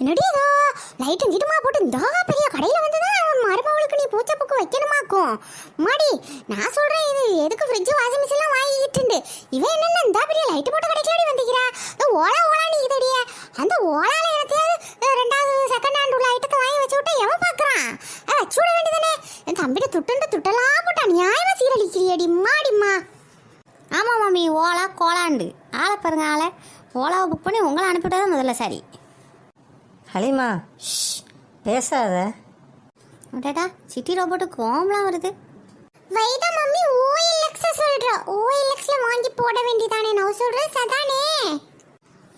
என்னடி ஏதோ லைட்டும் கிட்டுமா போட்டு இந்த பெரிய கடையில் வந்து தான் மருமகளுக்கு நீ பூச்சப்புக்கு வைக்கணுமாக்கும்? மாடி நான் சொல்கிறேன் இது எதுக்கு ஃப்ரிட்ஜு வாஷிங் மிஷின்லாம் வாங்கிக்கிட்டு இவன் என்னென்ன இந்த பெரிய லைட்டு போட்டு கடைக்கலாடி வந்துக்கிறா ஓலா ஓலா நீ இதடிய. அந்த ஓலால எனத்தையாவது ரெண்டாவது செகண்ட் ஹேண்ட் உள்ள ஐட்டத்தை வாங்கி வச்சு விட்டா எவன் பார்க்குறான் வச்சு விட வேண்டியதானே என் தம்பிட்ட துட்டுண்டு துட்டெல்லாம் போட்டா நியாயமா சீரழிக்கிறியடி மாடிம்மா. ஆமாம் மாமி ஓலா கோலாண்டு. ஆளை பாருங்க ஆளை. ஓலாவை புக் பண்ணி உங்களை அனுப்பிவிட்டதான் முதல்ல சரி. ஹலிமா பேசாத. அடடா சிட்டி ரோபோட்டு கோம்லாம் வருது. வைதா மம்மி ஓஎல்எக்ஸ் சொல்றா. ஓஎல்எக்ஸ்ல வாங்கி போட வேண்டியதானே நான் சொல்றேன் சதானே.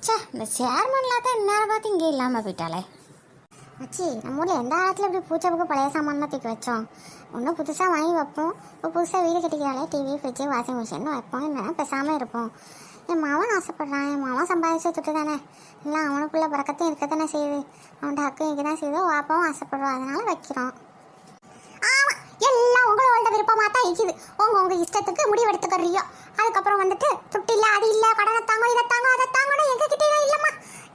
சே இந்த சேர்மன்லாம் தான் இந்நேரம் பார்த்து இங்கே இல்லாமல் போயிட்டாலே அச்சி நம்ம ஊரில் எந்த காலத்தில் இப்படி பூச்சப்புக்கு பழைய சாமான்லாம் தூக்கி வச்சோம்? ஒன்றும் புதுசாக வாங்கி வைப்போம். இப்போ புதுசாக வீடு கட்டிக்கிறாலே டிவி ஃப்ரிட்ஜு வாஷிங் மிஷின் வைப்போம். இல்லைன்னா பேசாமல் இருப்போம். என் மாவன் ஆசைப்படுறான். என் மாவன் சம்பாதிச்ச துட்டு தானே இல்லை அவனுக்குள்ள பறக்கத்தையும் இருக்க தானே செய்யுது. அவன்கிட்ட ஹக்கும் இங்கே தான் செய்யுது வாப்பாவும் ஆசைப்படுறான். அதனால வைக்கிறோம். ஆமாம் எல்லாம் உங்களோட விருப்பமாக தான் இருக்குது. உங்க உங்க இஷ்டத்துக்கு முடிவெடுத்துக்கறியோ. அதுக்கப்புறம் வந்துட்டு துட்டு இல்லை அது இல்லை கடனை தாங்க இதை தாங்க அதை தாங்கன்னு எங்க கிட்டே இல்லைம்மா.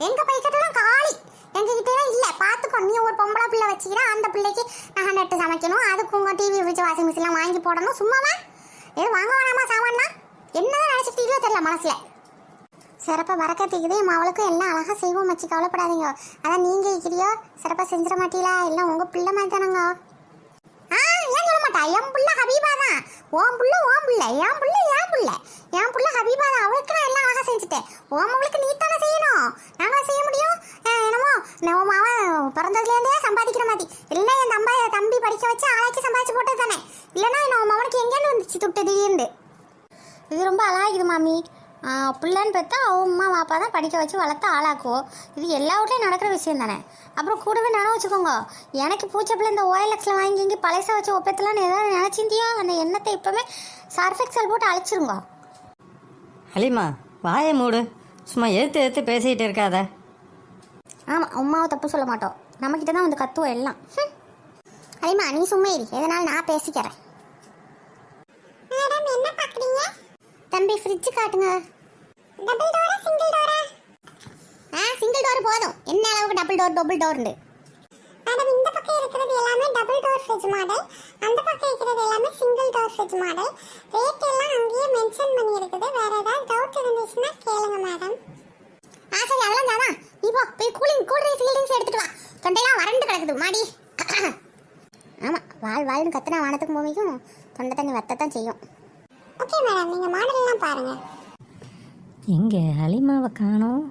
எங்க பைக்கிட்டலாம் காலி. எங்க கிட்டே இல்லை. பாத்துக்கோ நீ ஒரு பொம்பளை பிள்ளை வச்சுக்கிறா அந்த பிள்ளைக்கு நகை நட்டு சமைக்கணும். அதுக்கு உங்க டிவி ஃப்ரிட்ஜ் வாஷிங் மிஷின்லாம் வாங்கி போடணும். சும்மாவா? எது வாங்க வேணாமா சாமான்னா என்னதான் நினைச்சிட்டீங்களோ தெரியல மனசுல. சிறப்பா வரக்கத்துக்குது என் அவளுக்கும் எல்லாம் அழகா செய்வோம் மச்சி. கவலைப்படாதீங்க. அதான் நீங்கள் இருக்கிறியோ சிறப்பாக செஞ்சிட மாட்டீங்களா? எல்லாம் உங்கள் பிள்ளை மாதிரி தானங்க? ஆ ஏன் சொல்ல மாட்டா? என் புள்ள ஹபீபா தான். ஓன் புள்ள ஓன் புள்ள. என் புள்ள என் புள்ள. என் புள்ள ஹபீபா தான். அவளுக்கு நான் எல்லாம் அழகா செஞ்சுட்டேன். ஓன் மகளுக்கு நீ தானே செய்யணும்? நாங்களா செய்ய முடியும்? அஹ் என்னமோ? உன் மாவன் பிறந்ததுலேருந்தே சம்பாதிக்கிற மாதிரி. இல்லை என் தம்பா தம்பி படிக்க வச்சு ஆளாக்கி சம்பாதிச்சு போட்டது தானே. இல்லைன்னா நம்ம அவனுக்கு எங்கேருந்து வந்துச்சு துட்டு திடீர்னு. இது ரொம்ப அழகாகுது மாமி. பிள்ளைன்னு பார்த்தா அவன் அம்மா பாப்பா தான் படிக்க வச்சு வளர்த்து ஆளாக்குவோம் இது எல்லா வீட்லையும் நடக்கிற விஷயம் தானே? அப்புறம் கூடவே நினைவு வச்சுக்கோங்க. எனக்கு பூச்சப்பில் இந்த ஓஎல்எக்ஸில் வாங்கி இங்கே பழசை வச்சு ஒப்பத்தலாம்னு ஏதாவது நினச்சிருந்தியோ அந்த எண்ணத்தை இப்போவே சர்ஃபெக்சல் போட்டு அழைச்சிருங்க. ஹலிமா வாயை மூடு. சும்மா எடுத்து எடுத்து பேசிக்கிட்டு இருக்காத. ஆமாம் அம்மாவை தப்பு சொல்ல மாட்டோம். நம்மக்கிட்ட தான் வந்து கத்துவோம் எல்லாம். ஹம். அலிமா நீ சும்மா இரு. எதனால நான் பேசிக்கிறேன். மேடம் என்ன பார்க்குறீங்க தம்பி ஃப்ரிட்ஜ் காட்டுங்க. டபுள் டோரா சிங்கிள் டோரா ஆ சிங்கிள் டோர் போதும். என்ன அளவுக்கு டபுள் டோர் டபுள் டோர்னு மேடம் இந்த பக்கம் இருக்கிறது எல்லாமே டபுள் டோர் ஃப்ரிட்ஜ் மாடல் அந்த பக்கம் இருக்கிறது எல்லாமே single door fridge model rate எல்லாம் அங்கேயே மென்ஷன் பண்ணி இருக்குது வேற ஏதாவது டவுட் இருந்துச்சுன்னா கேளுங்க மேடம். ஆ சரி அதெல்லாம் தானா. நீ போ போய் கூலிங் கூல் ட்ரிங்க்ஸ் கீல் ட்ரிங்க்ஸ் எடுத்துட்டு வா. தொண்டையெல்லாம் வறண்டு கிடக்குது மாடி. ஆமா வாழ் வாழ்னு கத்துனா வானத்துக்கு பூமிக்கும் தொண்டை தண்ணி வத்தத்தான் செய்யும். ஓகே மேடம் நீங்க மாடல் எல்லாம் பாருங்க. எங்கே ஹலிமாவை காணோம்?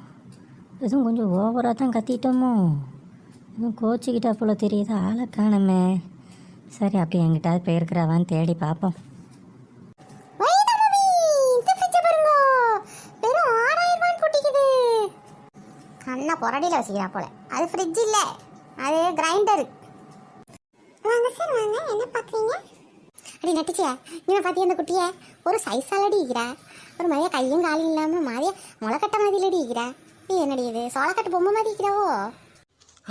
எதுவும் கொஞ்சம் ஓவராக தான் கத்திட்டோமோ? எதுவும் கோச்சிக்கிட்டா போல தெரியுது ஆளை காணுமே. சரி அப்படி எங்கிட்டாவது போயிருக்கிறாவான்னு தேடி பார்ப்போம். கண்ணா புரடியில் வச்சுக்கிறா போல. அது ஃப்ரிட்ஜ் இல்ல அது கிரைண்டர் வாங்க சார் வாங்க. என்ன பார்க்குறீங்க? அடி நட்டுச்சியா? இவன் பார்த்தியா அந்த குட்டிய? ஒரு சைஸாலடி இருக்கிறா ஒரு மாதிரியா கையும் காலும் இல்லாமல் மாதிரியா முளைக்கட்ட மாதிரிலடி இருக்கிறா நீ என்னடி இது? சோளக்கட்டு பொம்மை மாதிரி இருக்கிறாவோ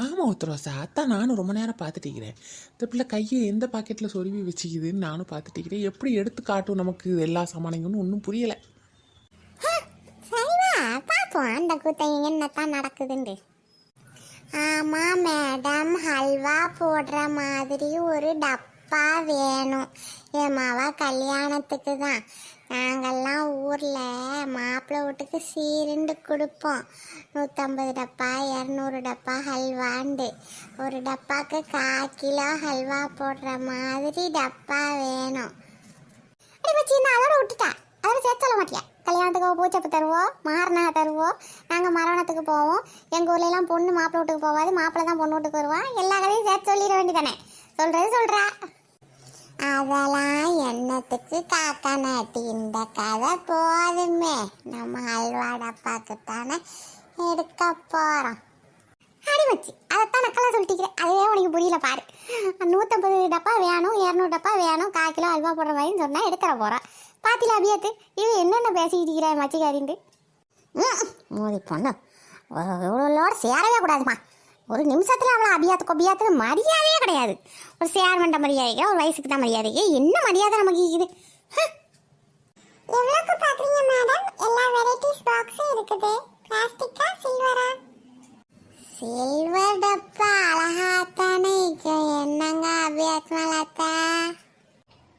ஆமாம் உத்தரவாசா. அதான் நானும் ரொம்ப நேரம் பார்த்துட்டு இருக்கிறேன் இந்த பிள்ளை கையை எந்த பாக்கெட்டில் சொருவி வச்சுக்குதுன்னு நானும் பார்த்துட்டு இருக்கிறேன் எப்படி எடுத்து காட்டும் நமக்கு எல்லா சாமானியங்கன்னு ஒன்றும் புரியலை. சரிவா பார்ப்போம். அந்த கூட்டம் என்னத்தான் நடக்குதுண்டு ஆமாம் மேடம் ஹல்வா போடுற மாதிரி ஒரு டப்பா வேணும். என் மாவா கல்யாணத்துக்கு தான் நாங்கெல்லாம் ஊரில் மாப்பிள்ளை வீட்டுக்கு சீருண்டு கொடுப்போம். நூற்றம்பது டப்பா இரநூறு டப்பா ஹல்வாண்டு. ஒரு டப்பாக்கு கால் கிலோ ஹல்வா போடுற மாதிரி டப்பா வேணும். அதோட விட்டுட்டா? அதோட சேர்த்து சொல்ல மாட்டியா? கல்யாணத்துக்கு பூச்சப்பு தருவோம் மாறினா தருவோம் நாங்கள் மரணத்துக்கு போவோம். எங்கள் ஊர்ல எல்லாம் பொண்ணு மாப்பிள்ளை வீட்டுக்கு போவாது மாப்பிள்ளை தான் பொண்ணு வீட்டுக்கு வருவான் எல்லா கதையும் சேர்த்து சொல்லிட வேண்டியதானே? சொல்கிறது சொல்கிறா அவளா என்னத்துக்கு காக்கா நாட்டி இந்த கதை போதுமே. நம்ம அல்வா டப்பாக்கு தானே எடுக்க போகிறோம் அடி அதைத்தான் நக்கலாக சொல்லிட்டு அதே உனக்கு புரியல பாரு. நூற்றம்பது டப்பா வேணும் இரநூறு டப்பா வேணும் கால் கிலோ அல்வா போடுற மாதிரின்னு சொன்னால் எடுக்கிற போகிறான் பாத்தில அபியத்து? இது என்னென்ன பேசிக்கிட்டு இருக்கிற மச்சிக்காரின்ட்டு மோதி பொண்ணு. இவ்வளோட சேரவே கூடாதுமா ஒரு நிமிஷத்தில் அவளை அபியாத்துக்கு அபியாத்துக்கு மரியாதையே கிடையாது. ஒரு சேர் பண்ண மரியாதைக்கு ஒரு வயசுக்கு தான் மரியாதைக்கு என்ன மரியாதை நமக்கு இருக்குது எவ்வளோக்கு பார்க்குறீங்க மேடம் எல்லா வெரைட்டிஸ் பாக்ஸும் இருக்குது. பிளாஸ்டிக்கா சில்வரா சில்வர் டப்பா அழகா தானே என்னங்க அபியாத் மலாத்தா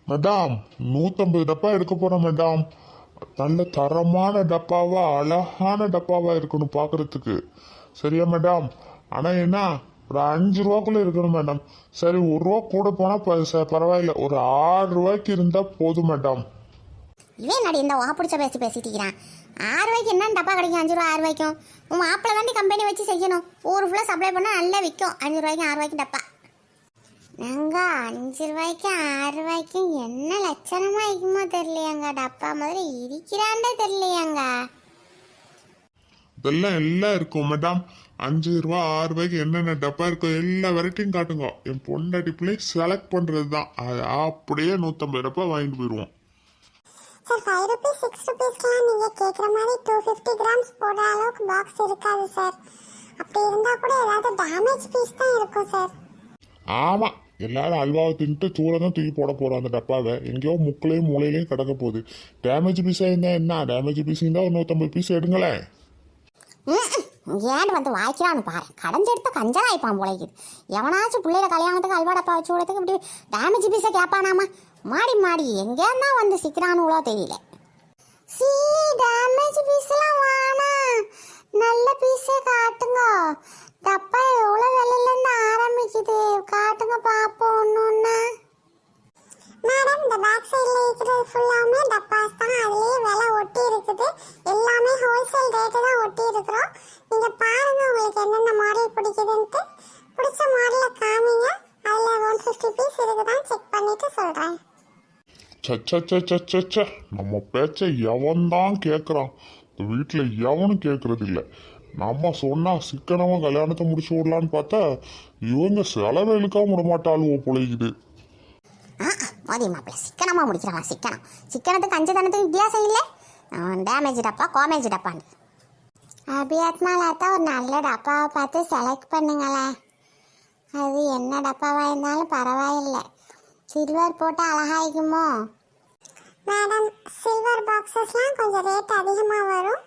மேடம் நூற்றம்பது டப்பா எடுக்க போகிறோம் மேடம் நல்ல தரமான டப்பாவா அழகான டப்பாவா இருக்கணும் பார்க்குறதுக்கு சரியா மேடம் ஆனால் என்ன? ஒரு அஞ்சு ரூபாக்குள்ள இருக்கணும் மேடம் சரி ஒரு ரூபா கூட போனால் பரவாயில்ல. ஒரு ஆறு ரூபாய்க்கு இருந்தால் போதும் மேடம் இவன் நடி இந்த வா பிடிச்ச பேசி பேசிட்டு இருக்கிறான்? ஆறு ரூபாய்க்கு என்ன டப்பா கிடைக்கும் அஞ்சு ரூபா ஆறு ரூபாய்க்கும்? உன் மாப்பிள்ளை தாண்டி கம்பெனி வச்சு செய்யணும். ஊர் ஃபுல்லாக சப்ளை பண்ணால் நல்லா விற்கும். அஞ்சு ரூபாய்க்கு ஆறு ரூபாய்க்கு டப்பா. நாங்க அஞ்சு ரூபாய்க்கு ஆறு ரூபாய்க்கும் என்ன லட்சணமா இருக்குமோ தெரியலையாங்க. டப்பா முதல்ல இருக்கிறாண்டே தெரியலையாங்க. இதெல்லாம் எல்லாம் இருக்கும் மேடம் அஞ்சு ரூபா ஆறு ரூபாய்க்கு என்னென்ன டப்பா இருக்கோ எல்லா வெரைட்டியும் காட்டுங்க. என் பொண்டாட்டி பிள்ளை செலக்ட் பண்ணுறது தான் அது அப்படியே நூற்றம்பது டப்பா வாங்கிட்டு போயிடுவோம் சார் ஃபைவ் ருபீஸ் சிக்ஸ் ருபீஸ்க்குலாம் நீங்கள் கேட்குற மாதிரி டூ ஃபிஃப்டி கிராம்ஸ் போடுற அளவுக்கு பாக்ஸ் இருக்காது சார் அப்படி இருந்தால் கூட ஏதாவது டேமேஜ் பீஸ் தான் இருக்கும் சார் ஆமாம் எல்லாரும் அல்வாவை தின்ட்டு தூர தான் தூக்கி போட போகிறோம் அந்த டப்பாவை. எங்கேயோ முக்கிலையும் மூலையிலையும் கிடக்க போகுது. டேமேஜ் பீஸாக இருந்தால் என்ன? டேமேஜ் பீஸ் இருந்தால் ஒரு நூற்றம்பது பீஸ் எடுங்களேன். ஏன் வந்து வாய்க்கிறான்னு பாரு. கடைஞ்செடுத்த கஞ்சலா ஆயிப்பான் போலைக்குது. எவனாச்சும் பிள்ளைல கல்யாணத்துக்கு அல்வாடப்பா வச்சு விடறதுக்கு இப்படி டேமேஜ் பீஸை கேட்பானாமா மாடி மாடி. எங்கேருந்தா வந்து சிக்கிறானுங்களோ தெரியல. சீ டேமேஜ் பீஸ்லாம் வேணாம் நல்ல பீஸே காட்டுங்க. டப்பா எவ்வளோ விலையிலேருந்து ஆரம்பிக்குது? காட்டுங்க பார்ப்போம் ஒன்று மேடம் இந்த பேக் சைடில் இருக்கிறது ஃபுல்லாமே டப்பாஸ் தான். அதுலேயே விலை ஒட்டி இருக்குது. எல்லாமே ஹோல்சேல் ரேட்டு தான் ஒட்டி இருக்கிறோம். நீங்கள் பாருங்கள் உங்களுக்கு என்னென்ன மாடல் பிடிக்குதுன்ட்டு. பிடிச்ச மாடலை காமிங்க. அதில் ஒன் ஃபிஃப்டி பீஸ் இருக்குதான் செக் பண்ணிவிட்டு சொல்கிறேன் சச்சச்சச்சச்ச நம்ம பேச்சை எவன் தான் கேட்குறான் இந்த வீட்டில் எவனும் கேட்குறது இல்லை. நம்ம சொன்னால் சிக்கனமாக கல்யாணத்தை முடிச்சு விடலான்னு பார்த்தா இவங்க செலவு இழுக்காம விட மாட்டாளுவோ பிழைக்குது மோதி மாப்பிள்ள. சிக்கனமாக முடிக்கிறான் சிக்கனம். சிக்கனத்துக்கு அஞ்சு தனத்துக்கு வித்தியாசம் இல்லை. டேமேஜ் டப்பா கோமேஜ் டப்பான்னு. அபியாத்மாலாத்தா ஒரு நல்ல டப்பாவை பார்த்து செலக்ட் பண்ணுங்களேன் அது என்ன டப்பாவாக இருந்தாலும் பரவாயில்லை. சில்வர் போட்டு அழகாயிக்குமோ? மேடம் சில்வர் பாக்ஸஸ்லாம் கொஞ்சம் ரேட் அதிகமாக வரும்.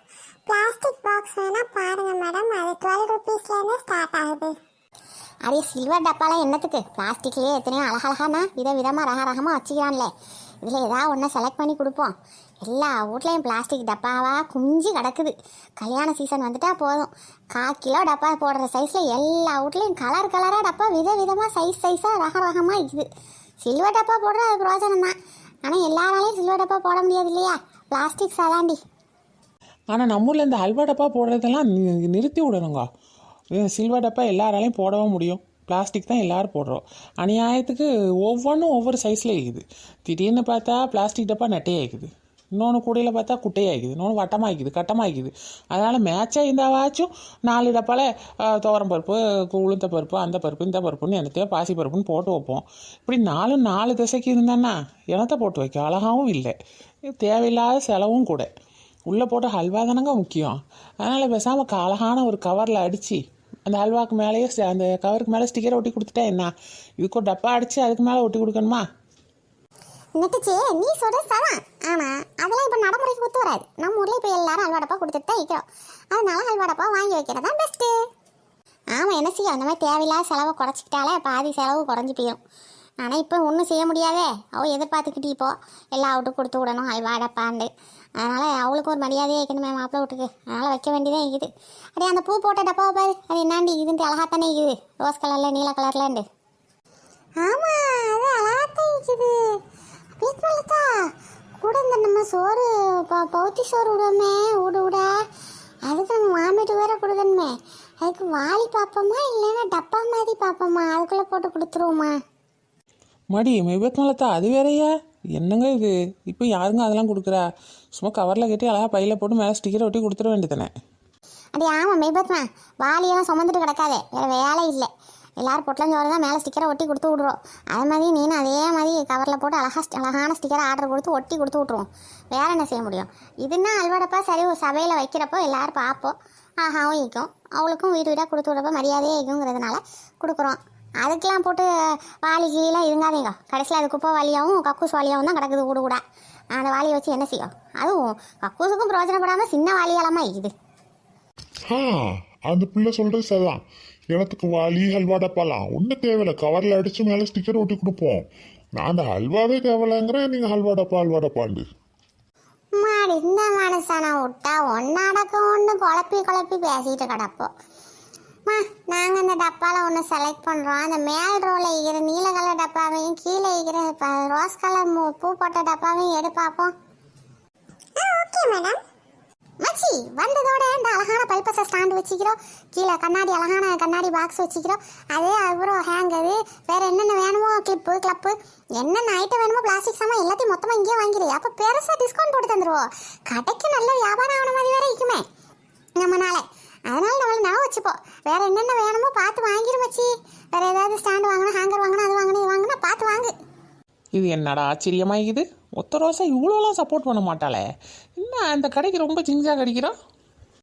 பிளாஸ்டிக் பாக்ஸ் வேணால் பாருங்கள் மேடம் அது டுவெல் ருபீஸ்லேருந்து ஸ்டார்ட் ஆகுது. அதே சில்வர் டப்பாலாம் என்னத்துக்கு? பிளாஸ்டிக்லேயே எத்தனையோ அழகழகானா வித விதமாக ரக ரகமாக வச்சுக்கிறான்ல. இதில் ஏதாவது ஒன்றை செலக்ட் பண்ணி கொடுப்போம். எல்லா வீட்லேயும் பிளாஸ்டிக் டப்பாவாக குஞ்சு கிடக்குது. கல்யாண சீசன் வந்துட்டால் போதும். கால் கிலோ டப்பா போடுற சைஸில் எல்லா வீட்லேயும் கலர் கலராக டப்பா வித விதமாக சைஸ் சைஸாக ரக ரகமாக இருக்குது. சில்வர் டப்பா போடுறது அது பிரோஜனம் தான். ஆனால் எல்லாராலையும் சில்வர் டப்பா போட முடியாது இல்லையா? பிளாஸ்டிக் சலாண்டி ஆனால் நம்ம ஊரில் இந்த அல்வா டப்பா போடுறதெல்லாம் நிறுத்தி விடணுங்க. சில்வர் டப்பா எல்லாராலையும் போடவும் முடியும். பிளாஸ்டிக் தான் எல்லோரும் போடுறோம். அநியாயத்துக்கு ஒவ்வொன்றும் ஒவ்வொரு சைஸில் இருக்குது. திடீர்னு பார்த்தா பிளாஸ்டிக் டப்பா நெட்டையாக்குது இன்னொன்று கூடையில் பார்த்தா குட்டையாகிக்குது இன்னொன்று வட்டமாகிக்குது கட்டமாகிக்குது அதனால் மேட்சாக இருந்தாவாச்சும் நாலு டப்பால துவரம் பருப்பு உளுந்த பருப்பு அந்த பருப்பு இந்த பருப்புன்னு என்னத்தையோ பாசி பருப்புன்னு போட்டு வைப்போம். இப்படி நாலு நாலு திசைக்கு இருந்தேன்னா இனத்தை போட்டு வைக்க? அழகாகவும் இல்லை. தேவையில்லாத செலவும் கூட. உள்ளே போட்ட ஹல்வா தானங்க முக்கியம். அதனால் பேசாமல் அழகான ஒரு கவரில் அடித்து அந்த அல்வாவுக்கு மேலேயே அந்த கவருக்கு மேலே ஸ்டிக்கரை ஒட்டி கொடுத்துட்டா என்ன? இதுக்கு ஒரு டப்பா அடித்து அதுக்கு மேலே ஒட்டி கொடுக்கணுமா? நெட்டுச்சு நீ சொல்கிறது சதான் ஆனால் அதெல்லாம் இப்போ நடைமுறைக்கு ஒத்து வராது. நம்ம ஊரில் இப்போ எல்லாரும் அல்வாடப்பா கொடுத்துட்டு தான் இருக்கிறோம். அதனால அல்வாடப்பா வாங்கி வைக்கிறது தான் பெஸ்ட்டு ஆமாம் என்ன செய்யும் அந்த மாதிரி தேவையில்லாத செலவை குறைச்சிக்கிட்டாலே பாதி செலவு குறைஞ்சி போயிடும் ஆனால் இப்போ ஒன்றும் செய்ய முடியாதே. அவள் எதிர்பார்த்துக்கிட்டு இப்போ எல்லா அவுட்டும் கொடுத்து விடணும் அல்வாடப்பாண்டு அதனால் அவளுக்கு ஒரு மரியாதையே வைக்கணுமே மாப்பிள்ளை வீட்டுக்கு. அதனால் வைக்க வேண்டியதே இருக்குது. அப்படியே அந்த பூ போட்ட டப்பாவை பாரு. அது என்னாண்டி? இதுன்ட்டு அழகாக தானே இருக்குது ரோஸ் கலரில் நீல கலர்லண்டு ஆமாம் அது அழகாத்தான் இருக்குது. பீஸ்மலத்தா கூட இந்த நம்ம சோறு ப பௌத்தி சோறு விடுவோமே விட விட அதுக்கு நம்ம மாமிட்டு வேற கொடுக்கணுமே. அதுக்கு வாளி பார்ப்போமா இல்லைன்னா டப்பா மாதிரி பார்ப்போமா அதுக்குள்ளே போட்டு கொடுத்துருவோமா? மடி மெய்பத்மலத்தா அது வேறையா? என்னங்க இது? இப்போ யாருங்க அதெல்லாம் கொடுக்குறா? சும்மா கவரில் கட்டி அழகாக பையில் போட்டு மேலே ஸ்டிக்கரை ஒட்டி கொடுத்துட வேண்டியதானே அடி ஆமாம் மெய்பத்மா. வாலியெல்லாம் சுமந்துட்டு கிடக்காதே. வேறு வேலை இல்லை. எல்லாரும் பொட்டலஞ்சோறு தான் மேலே ஸ்டிக்கரை ஒட்டி கொடுத்து விட்ருவோம் அதே மாதிரி நீனும் அதே மாதிரி கவரில் போட்டு அழகா அழகான ஸ்டிக்கரை ஆர்டர் கொடுத்து ஒட்டி கொடுத்து விட்ருவோம் வேற என்ன செய்ய முடியும்? இதுன்னா அல்வாடப்பா சரி ஒரு சபையில் வைக்கிறப்போ எல்லோரும் பார்ப்போம். ஆஹாவும் இருக்கும் அவளுக்கும் வீடு வீடாக கொடுத்து விடப்போ மரியாதையே இருக்குங்கிறதுனால கொடுக்குறோம். அதுக்கெல்லாம் போட்டு வாலி கீழெலாம் இருங்காதீங்க கடைசியில் அது குப்பை வாலியாகவும் கக்கூஸ் வாலியாகவும் தான் கிடக்குது கூட கூட அந்த வாலியை வச்சு என்ன செய்யும்? அதுவும் கக்கூஸுக்கும் பிரயோஜனப்படாமல் சின்ன வாலியாலமாக இருக்குது ஆ அந்த பிள்ளை சொல்றது சரிதான். எனத்துக்கு வாலி ஹல்வா டப்பாலாம். ஒன்றும் தேவையில்ல. கவரில் அடித்து மேலே ஸ்டிக்கர் ஒட்டி கொடுப்போம். நான் அந்த ஹல்வாவே தேவையில்லைங்கிறேன். நீங்கள் ஹல்வா டப்பா ஹல்வா டப்பாண்டு. இந்த மனுஷனை விட்டா ஒன்னடக்கம் ஒன்று குழப்பி குழப்பி பேசிட்டு கிடப்போம். மா நாங்கள் அந்த டப்பாவில் ஒன்று செலக்ட் பண்ணுறோம் அந்த மேல் ரோவில் இருக்கிற நீல கலர் டப்பாவையும் கீழே இருக்கிற ரோஸ் கலர் மூ பூ போட்ட டப்பாவையும் எடு பார்ப்போம் ஓகே மேடம் மச்சி வந்ததோட இந்த அழகான பல்பஸை ஸ்டாண்ட் வச்சுக்கிறோம். கீழே கண்ணாடி அழகான கண்ணாடி பாக்ஸ் வச்சுக்கிறோம். அதே அப்புறம் ஹேங்கரு வேறு என்னென்ன வேணுமோ கிளிப்பு கிளப்பு என்னென்ன ஐட்டம் வேணுமோ பிளாஸ்டிக் சாமான் எல்லாத்தையும் மொத்தமாக இங்கேயே வாங்கிடு. அப்போ பெருசாக டிஸ்கவுண்ட் போட்டு தந்துடுவோம் கடைக்கு நல்ல வியாபாரம் ஆன மாதிரி வேற இருக்குமே. நம்மனால அதனால நம்மள ஞாபகம் வச்சுப்போம். வேற என்னென்ன வேணுமோ பார்த்து வாங்கிடு மச்சி. வேற ஏதாவது ஸ்டாண்ட் வாங்கணும் ஹேங்கர் வாங்கணும் அது வாங்கணும் இது வாங்கணும் பார்த்து வாங்கு. இது என்னடா ஆச்சரியமா இது ஒத்த ரோசா இவ்வளோலாம் சப்போர்ட் பண்ண மாட்டாளே. என்ன அந்த கடைக்கு ரொம்ப ஜிங்ஜா கடிக்கிறோம்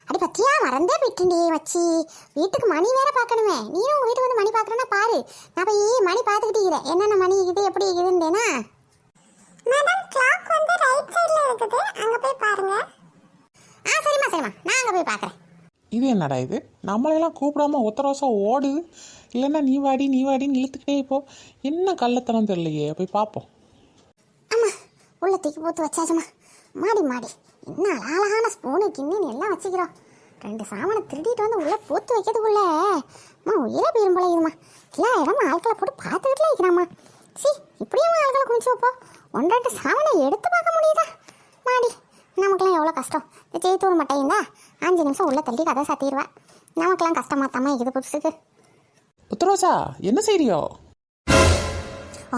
அடி பத்தியா மறந்தே போயிட்டேன்டி மச்சி. வீட்டுக்கு மணி வேற பார்க்கணுமே. நீயும் உங்க வீட்டுக்கு வந்து மணி பார்க்கறனா பாரு. நான் போய் மணி பார்த்துக்கிட்டு இருக்கிறேன். என்னென்ன மணி இருக்குது எப்படி இருக்குதுன்றேனா? மேடம் கிளாக் வந்து ரைட் சைடில் இருக்குது. அங்கே போய் பாருங்க. ஆ சரிம்மா சரிம்மா. நான் அங்கே போய் பார்க்குறேன். இது என்னடா இது? நம்மளையெல்லாம் கூப்பிடாம ஒத்த ஓடுது இல்லைன்னா நீ வாடி நீ வாடின்னு இழுத்துக்கிட்டே இப்போ என்ன கள்ளத்தனம் தெரியலையே? போய் பார்ப்போம் அம்மா உள்ள தூக்கி போட்டு வச்சாச்சும்மா மாடி மாடி. என்ன அழகான ஸ்பூனு கிண்ணின்னு எல்லாம் வச்சுக்கிறோம். ரெண்டு சாமானை திருடிட்டு வந்து உள்ள போத்து வைக்கிறதுக்குள்ள. அம்மா உயிரே போயிரும் போல இதுமா எல்லா இடமா ஆட்களை போட்டு பார்த்துக்கிட்டே இருக்கிறாம்மா. சி இப்படியே ஆட்களை குமிச்சு வைப்போம். ஒன்று ரெண்டு சாமானை எடுத்து பார்க்க முடியுதா? மாடி நமக்கெல்லாம் எவ்வளோ கஷ்டம். இந்த ஜெயித்தூர் மட்டையும் தான் அஞ்சு நிமிஷம் உள்ள தள்ளி கதை சாத்திடுவா. நமக்கெல்லாம் கஷ்டமா தாம்மா இது புதுசுக்கு. ஒத்த ரோசா என்ன செய்றியோ?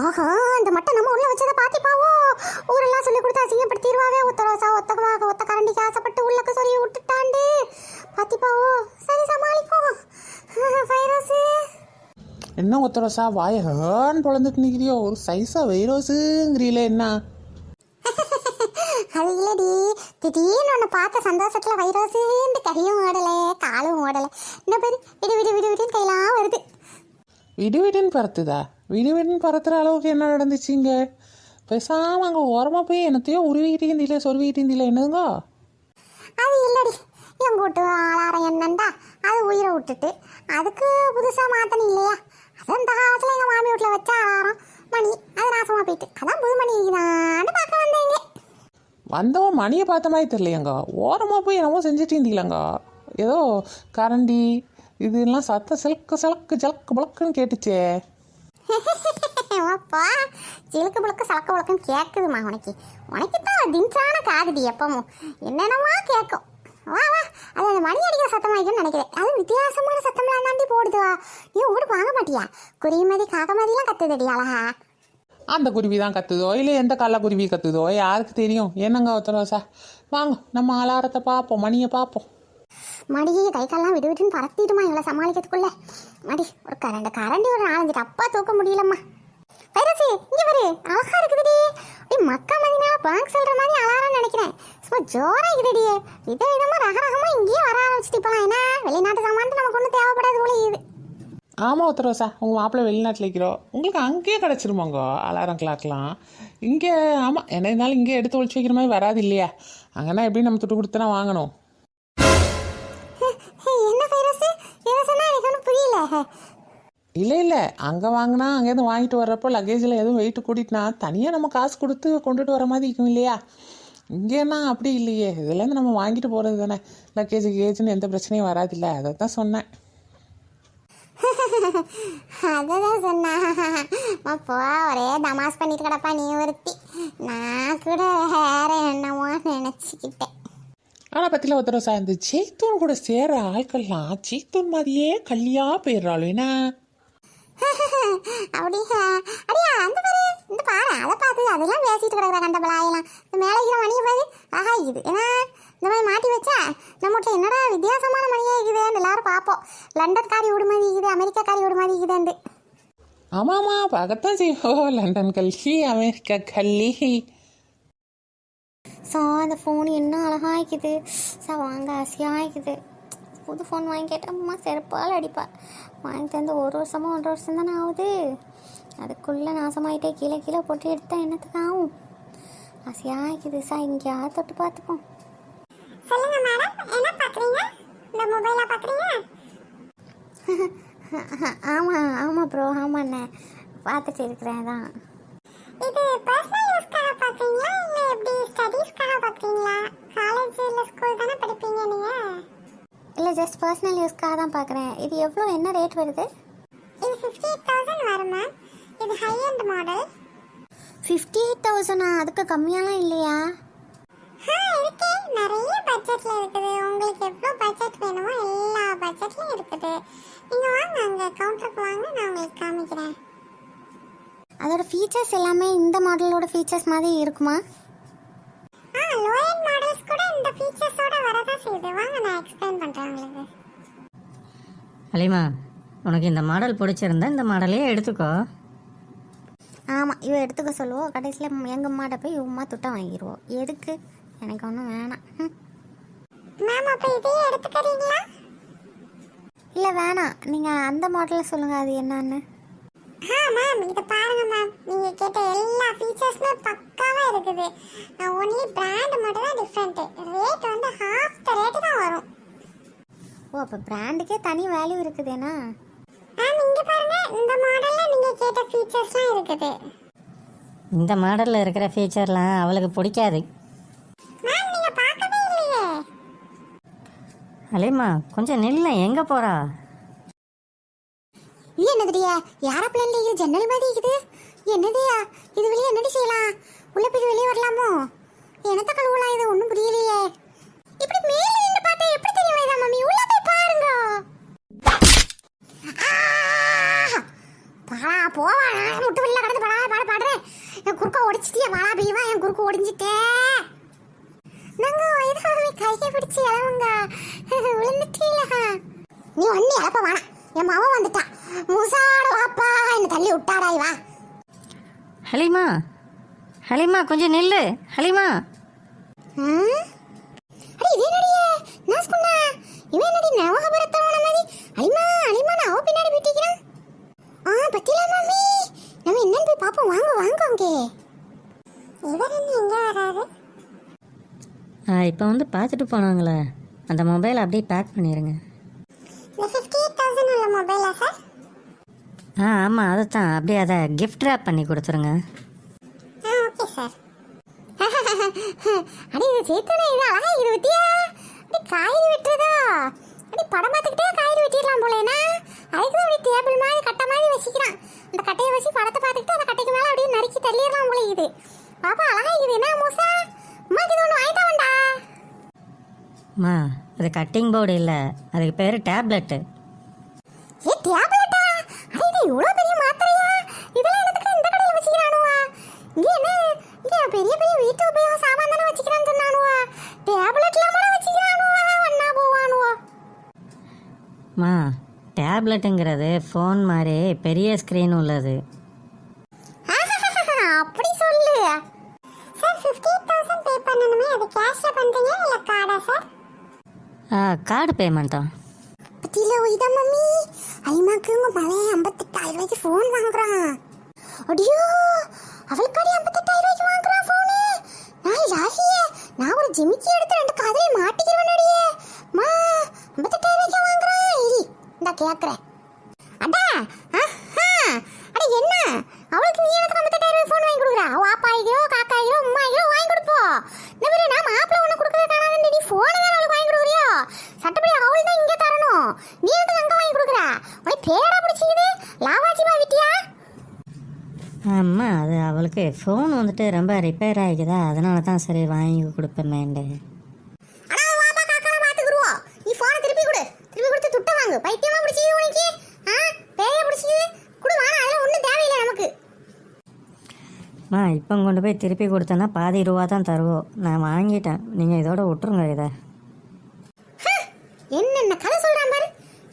ஆஹா இந்த மட்டை நம்ம உள்ள வச்சதை பாத்திப்பாவோ ஊரெல்லாம் சொல்லி கொடுத்து அசிங்கப்படுத்திடுவாவே ஒத்த ரோசா ஒத்த கரண்டிக்கு ஆசைப்பட்டு உள்ளக்க சொல்லி விட்டுட்டாண்டு பாத்திப்பாவோ சரி சமாளிப்போம் வைரஸு என்ன ஒத்த ரோசா வாய ஹேன்னு பொழந்துட்டு நிற்கிறியோ ஒரு சைஸா வைரோஸுங்கிறீல என்ன? அது இல்லடி திடீர்னு ஒன்று பார்த்த சந்தோஷத்துல வைரஸுன்னு கையும் ஓடலை காலும் ஓடலை. இன்னும் பேர் விடு விடு விடு விடுன்னு கையெல்லாம் வருது. விடு விடுன்னு பறத்துதா? விடு விடுன்னு பறத்துற அளவுக்கு என்ன நடந்துச்சுங்க? பேசாமல் அங்கே ஓரமாக போய் என்னத்தையோ உருவிக்கிட்டு இருந்தீங்களே சொருவிக்கிட்டு இருந்தீங்களே என்னதுங்கோ? அது இல்லடி. என் கூட்டு ஆளாரம் என்னண்டா? அது உயிரை விட்டுட்டு அதுக்கு புதுசாக மாற்றணும் இல்லையா? அது அந்த காலத்தில் எங்கள் மாமி வீட்டில் வச்ச ஆளாரம். மணி அது நாசமாக போயிட்டு. அதான் புது மணி இருக்குதான்னு பார்க்க வந்தேங்க. வந்தவன் மணியை பார்த்த மாதிரி தெரியலையங்க. ஓரமாக போய் என்னமோ செஞ்சுட்டு இருந்தீங்களாங்க ஏதோ கரண்டி இதெல்லாம் சத்தம் சிலக்கு சிலக்கு ஜலக்கு புழக்குன்னு கேட்டுச்சே. அப்பா சிலுக்கு புழுக்கு சலக்க புழுக்குன்னு கேட்குதுமா உனக்கு. உனக்கு தான் தின்சான காதுடி எப்பவும். என்னென்னமா கேட்கும் வா வா. அது அந்த மணி அடிக்கிற சத்தமாயிருக்குன்னு நினைக்கிறேன். அது வித்தியாசமான சத்தம்லாம் தாண்டி போடுதுவா. நீ ஊடு வாங்க மாட்டியா? குருவிமதி காக்கமதிலாம் கத்துதடி அழகா. அந்த குருவி தான் கத்துதோ? இல்லை எந்த கள்ள குருவி கத்துதோ? யாருக்கு தெரியும்? என்னங்க ஒத்தரோசா வாங்க நம்ம அலாரத்தை பார்ப்போம் மணியை பார்ப்போம். மடியை கை காலெல்லாம் விடு விடுன்னு பறத்திடுமா இவளை சமாளிக்கிறதுக்குள்ள? மடி ஒரு கரண்டு கரண்டி ஒரு நாலஞ்சு டப்பா தூக்க முடியலம்மா. வைரசி இங்கே பாரு அழகா இருக்குதுடி. அப்படி மக்கா மதினா பேங்க் சொல்கிற மாதிரி அலாரம் நினைக்கிறேன். சும்மா ஜோராக இருக்குதுடி. வித விதமாக ரக ரகமாக இங்கேயே வர ஆரம்பிச்சிட்டு இப்போலாம் என்ன? வெளிநாட்டு சாமான் நமக்கு ஒன்றும் தேவைப்படாது போல இது ஆமாம் ஒத்தரோசா உங்கள் மாப்பிள்ளை வெளிநாட்டில் இருக்கிறோம் உங்களுக்கு அங்கேயே கிடச்சிருமாங்க அலாரம் கிளாக்லாம் இங்கே ஆமாம் என்ன இருந்தாலும் இங்கே எடுத்து ஒழிச்சு வைக்கிற மாதிரி வராது இல்லையா? அங்கன்னா எப்படி நம்ம துட்டு கொடுத்தனா வாங்கணும். இல்லை இல்லை அங்கே வாங்கினா அங்கேருந்து வாங்கிட்டு வர்றப்போ லக்கேஜில் எதுவும் வெயிட் கூட்டிட்டுனா தனியாக நம்ம காசு கொடுத்து கொண்டுட்டு வர மாதிரி இருக்கும் இல்லையா? இங்கேனா அப்படி இல்லையே. இதுலேருந்து நம்ம வாங்கிட்டு போகிறது தானே லக்கேஜ் கேஜ்னு எந்த பிரச்சனையும் வராதில்ல அதை தான் சொன்னேன். அததான் சொன்னா அப்போ ஒரே தமாஸ் பண்ணிட்டு கிடப்பா நீ ஒருத்தி. நான் கூட வேற என்னமோ நினச்சிக்கிட்டேன். ஆனால் பற்றில ஒருத்தர் இந்த ஜெய்தூன் கூட சேர்ற ஆட்கள்லாம் ஜெய்தூன் மாதிரியே கல்லியாக போயிடுறாள் என்ன? அப்படியா? அடியா அந்த பாரு இந்த பாரு. அதை பார்த்து அதெல்லாம் பேசிட்டு கிடக்குற கண்ட பலாயெல்லாம் இந்த மேலே இருக்கிற மணியை பாரு. ஆஹா இது ஏன்னா இந்த மாதிரி மாட்டி வச்சா நம்ம வீட்டில் என்னடா வித்தியாசமான மணியே இருக்குதுன்னு எல்லாரும் பார்ப்போம். லண்டன் காரி விடு மாதிரி இருக்குது அமெரிக்கா காரி விடு மாதிரி இருக்குதுண்டு ஆமாம்மா பார்க்கத்தான் செய்வோம் லண்டன் கல்லி அமெரிக்கா கல்லி ஸோ அந்த ஃபோன் என்ன அழகா இருக்குது சா வாங்க ஆசையாக இருக்குது புது ஃபோன் வாங்கி கேட்டம்மா செருப்பால் அடிப்பா. வாங்கி தந்து ஒரு வருஷமா ஒன்றரை வருஷம் தானே ஆகுது. அதுக்குள்ளே நாசமாயிட்டே கீழே கீழே போட்டு எடுத்தா என்னத்துக்கு ஆகும்? ஆசையாக இருக்குது சார் எங்கேயாவது தொட்டு பார்த்துப்போம் சொல்லுங்க மேடம் என்ன பார்க்குறீங்க இந்த மொபைலாக பார்க்குறீங்க ஆமாம் ஆமாம் ப்ரோ ஆமாண்ணே. பார்த்துட்டு இருக்கிறேன் தான் இது பர்சனல் யூஸ்க்காக பார்க்குறீங்களா? இல்லை எப்படி ஸ்டடீஸ்க்காக பார்க்குறீங்களா? காலேஜ் இல்லை ஸ்கூல் தானே படிப்பீங்க நீங்கள் இல்லை ஜஸ்ட் பர்சனல் யூஸ்க்காக தான் பார்க்குறேன். இது எவ்வளோ என்ன ரேட் வருது? இது ஃபிஃப்டி எயிட் தௌசண்ட் வரும் மேம் இது high end model fifty eight தௌசண்டா அதுக்கு கம்மியாலாம் இல்லையா? ஆ இருக்கு நிறைய பட்ஜெட்ல இருக்குது. உங்களுக்கு எவ்வளோ பட்ஜெட் வேணுமோ எல்லா பட்ஜெட்லையும் இருக்குது. நீங்கள் வாங்க அங்கே கவுண்டருக்கு வாங்க நான் உங்களுக்கு காமிக்கிறேன். அதோட ஃபீச்சர்ஸ் எல்லாமே இந்த மாடலோட ஃபீச்சர்ஸ் மாதிரி இருக்குமா? ஆ லோயர் மாடல்ஸ் கூட இந்த ஃபீச்சர்ஸோட வரதான் செய்யுது. வாங்க நான் எக்ஸ்பிளைன் பண்ணுறேன் உங்களுக்கு. ஹலிமா உனக்கு இந்த மாடல் பிடிச்சிருந்தா இந்த மாடலே எடுத்துக்கோ. ஆமாம் இவ எடுத்துக்க சொல்லுவோம் கடைசியில் எங்கள் அம்மாட்ட போய் உமா துட்டை வாங்கிடுவோம் எதுக்கு? எனக்கு ஒன்றும் வேணாம். ம். மேம் அப்போ இதையே எடுத்துக்கிறீங்களா இல்லை வேணாம். நீங்கள் அந்த மாடலில் சொல்லுங்கள் அது என்னன்னு. ஆ மேம் இதை பாருங்க மேம் நீங்கள் கேட்ட எல்லா ஃபீச்சர்ஸுமே பக்காவாக இருக்குது. ஒன்லி பிராண்ட் மட்டும் தான் டிஃப்ரெண்ட்டு ரேட் வந்து ஹாஃப் த ரேட்டு தான் வரும். ஓ அப்போ பிராண்டுக்கே தனி வேல்யூ இருக்குதேனா? மேம் இங்கே பாருங்க. இந்த மாடலில் நீங்கள் கேட்ட ஃபீச்சர்ஸ்லாம் இருக்குது. இந்த மாடலில் இருக்கிற ஃபீச்சர்லாம் அவளுக்கு பிடிக்காது. ஹலிமா கொஞ்சம் நில்ல எங்கே போகிறா இது என்னதுடியா? யாரா பிளான்ல இது? ஜன்னல் மாதிரி இருக்குது. என்னதுயா? இது வெளியே என்னடி செய்யலாம்? உள்ள போய் வெளியே வரலாமோ? என்னத்த கழுவலாம் இது? ஒன்றும் புரியலையே. இப்படி மேலே நின்று பார்த்தா எப்படி தெரியும் வேதா மம்மி? உள்ள போய் பாருங்க. பாடா போவா முட்டு வெளியில கடந்து பாடா பாட பாடுறேன். என் குறுக்க ஒடிச்சிட்டியா வாடா பீவா என் குறுக்கு ஒடிஞ்சிட்டே. நாங்க வயதாமி கையை பிடிச்சி இளவுங்க. விழுந்துட்டீங்களா நீ ஒண்ணு இழப்ப வேணாம். என் மாவன் வந்துட்டா முசாட வாப்பா என்ன தள்ளி விட்டாடா இவா. ஹலிமா ஹலிமா கொஞ்சம் நில்லு. ஹலிமா? அடி இது என்னடியே? நாஸ்குண்டா இவன் என்னடி நவகபரத்தவன மாதிரி? அலிமா அலிமா நான் அவ பின்னாடி போயிட்டிக்கிறான் ஆ பத்திலா மம்மி நம்ம என்னன்னு போய் பாப்போம் வாங்க வாங்க அங்கே. இவர் என்ன எங்கே வராரு? இப்போ வந்து பார்த்துட்டு போனாங்களே. அந்த மொபைல் அப்படியே பேக் பண்ணிடுங்க ஆ ஆமாம் அதை தான் அப்படியே அதை கிஃப்ட் ரேப் பண்ணி கொடுத்துருங்க. ஓகே சார் அடி இது சேத்தனே இது அழகா இது வித்தியா அடி காய்கறி வெட்டுறதா? அடி படம் பார்த்துக்கிட்டே காய்கறி வெட்டிடலாம் போலேனா அதுக்கு தான் அப்படி டேபிள் மாதிரி கட்டை மாதிரி வச்சுக்கிறான். அந்த கட்டையை வச்சு படத்தை பார்த்துக்கிட்டு அந்த கட்டைக்கு மேலே அப்படியே நறுக்கி தள்ளிடலாம் போல இது பாப்பா அழகா இது என்ன மூசா? அம்மா அது கட்டிங் போர்டு இல்லை. அதுக்கு பேர் டேப்லெட்டு ஏ டேப்லெட்டா அட இது இவ்வளோ பெரிய மாத்திரையா? இதெல்லாம் என்னத்துக்கு இந்த கடையில் வச்சுக்கிறானுவா? இங்க என்ன? இங்க பெரிய பெரிய வீட்டு உபயோக சாமான் தானே வச்சுக்கிறான்னு சொன்னானுவா? டேப்லெட் இல்லாமல வச்சுக்கிறானுவா? வண்ணா போவானுவா? அம்மா டேப்லெட்டுங்கிறது ஃபோன் மாதிரி பெரிய ஸ்க்ரீன் உள்ளது அப்படி சொல்லு sir fifty eight thousand pay பண்ணணுமே அது கேஷில் பண்ணுறீங்களா இல்லை கார்டா சார் கார்டு பத்தியில உயிதா மம்மி. அலிமாக்கு உங்க மகன் ஐம்பத்தெட்டாயிரம் ரூபாய்க்கு ஃபோன் வாங்குறான். அடியோ அவளுக்காடி ஐம்பத்தெட்டாயிரம் ரூபாய்க்கு வாங்குறான் ஃபோனு நான் யாகியே நான் ஒரு ஜிமிக்கி எடுத்து ரெண்டு காதலையும் மாட்டிக்கிறேன் அடியே மா ஐம்பத்தெட்டாயிரம் ரூபாய்க்கு வாங்குறான்? இரி இந்த கேட்குறேன் அடா ஆஹா அட என்ன அவளுக்கு நீ எனக்கு ஐம்பத்தெட்டாயிரம் ரூபாய் ஃபோன் வாங்கி கொடுக்குறா அவ அப்பா ஆகிரோ காக்கா ஆகிரோ அம்மா ஆகிரோ வாங்கி கொடுப்போம் இந்த மாதிரி நான் மாப்பிள்ள ஒன்று கொடுக்குறது காணாது நீ ஃபோனை தான் அவளுக்கு வாங்கி கொடுக்குறியோ சட்டப்படி அவள் தான் இங்கே தரணும் நீ வந்து அங்கே வாங்கி கொடுக்குறா உனக்கு பேரா பிடிச்சிக்குது லாவாஜிமா விட்டியா அம்மா அது அவளுக்கு ஃபோன் வந்துட்டு ரொம்ப ரிப்பேர் ஆகிக்குதா அதனால தான் சரி வாங்கி கொடுப்பேமேண்டு. நீ போனை திருப்பி கொடு. திருப்பி கொடுத்து துட்ட வாங்கு. பைத்தியமா பிடிச்சிது உனக்கு? ஆ? பேய பிடிச்சிது குடு வாங்க அதெல்லாம் ஒன்றும் தேவையில்லை நமக்கு. அம்மா இப்போ கொண்டு போய் திருப்பி கொடுத்தேன்னா பாதி ரூபா தான் தருவோம் நான் வாங்கிட்டேன். நீங்கள் இதோட விட்டுருங்க இதை. என்னென்ன கதை சொல்றான் பாரு.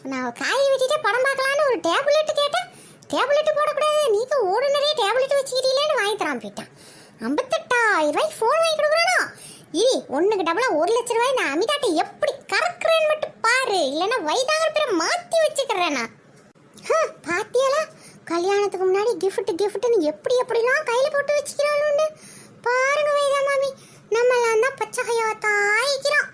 நான் காய் வெட்டிட்டு படம் பார்க்கலான்னு ஒரு டேப்லெட் கேட்டேன். டேப்லெட் போடக்கூடாது. நீங்க ஓடுனரே டேப்லெட் வச்சுக்கிட்டீங்களேன்னு வாங்கி தரான் போயிட்டான். ஐம்பத்தெட்டாயிரம் ரூபாய் ஃபோன் வாங்கி கொடுக்குறானோ? இனி ஒன்றுக்கு டபுளாக ஒரு லட்ச ரூபாய் நான் அமிதாட்டை எப்படி கறக்குறேன்னு மட்டும் பாரு. இல்லைன்னா வயதாகிற பேரை மாத்தி வச்சுக்கிறேனா? பாத்தியாலா கல்யாணத்துக்கு முன்னாடி கிஃப்ட் கிஃப்ட்னு எப்படி எப்படிலாம் கையில் போட்டு வச்சுக்கிறான்னு பாருங்க வைதா மாமி. நம்மளாம் தான் பச்சை கையாத்தான் ஆயிக்கிறோம்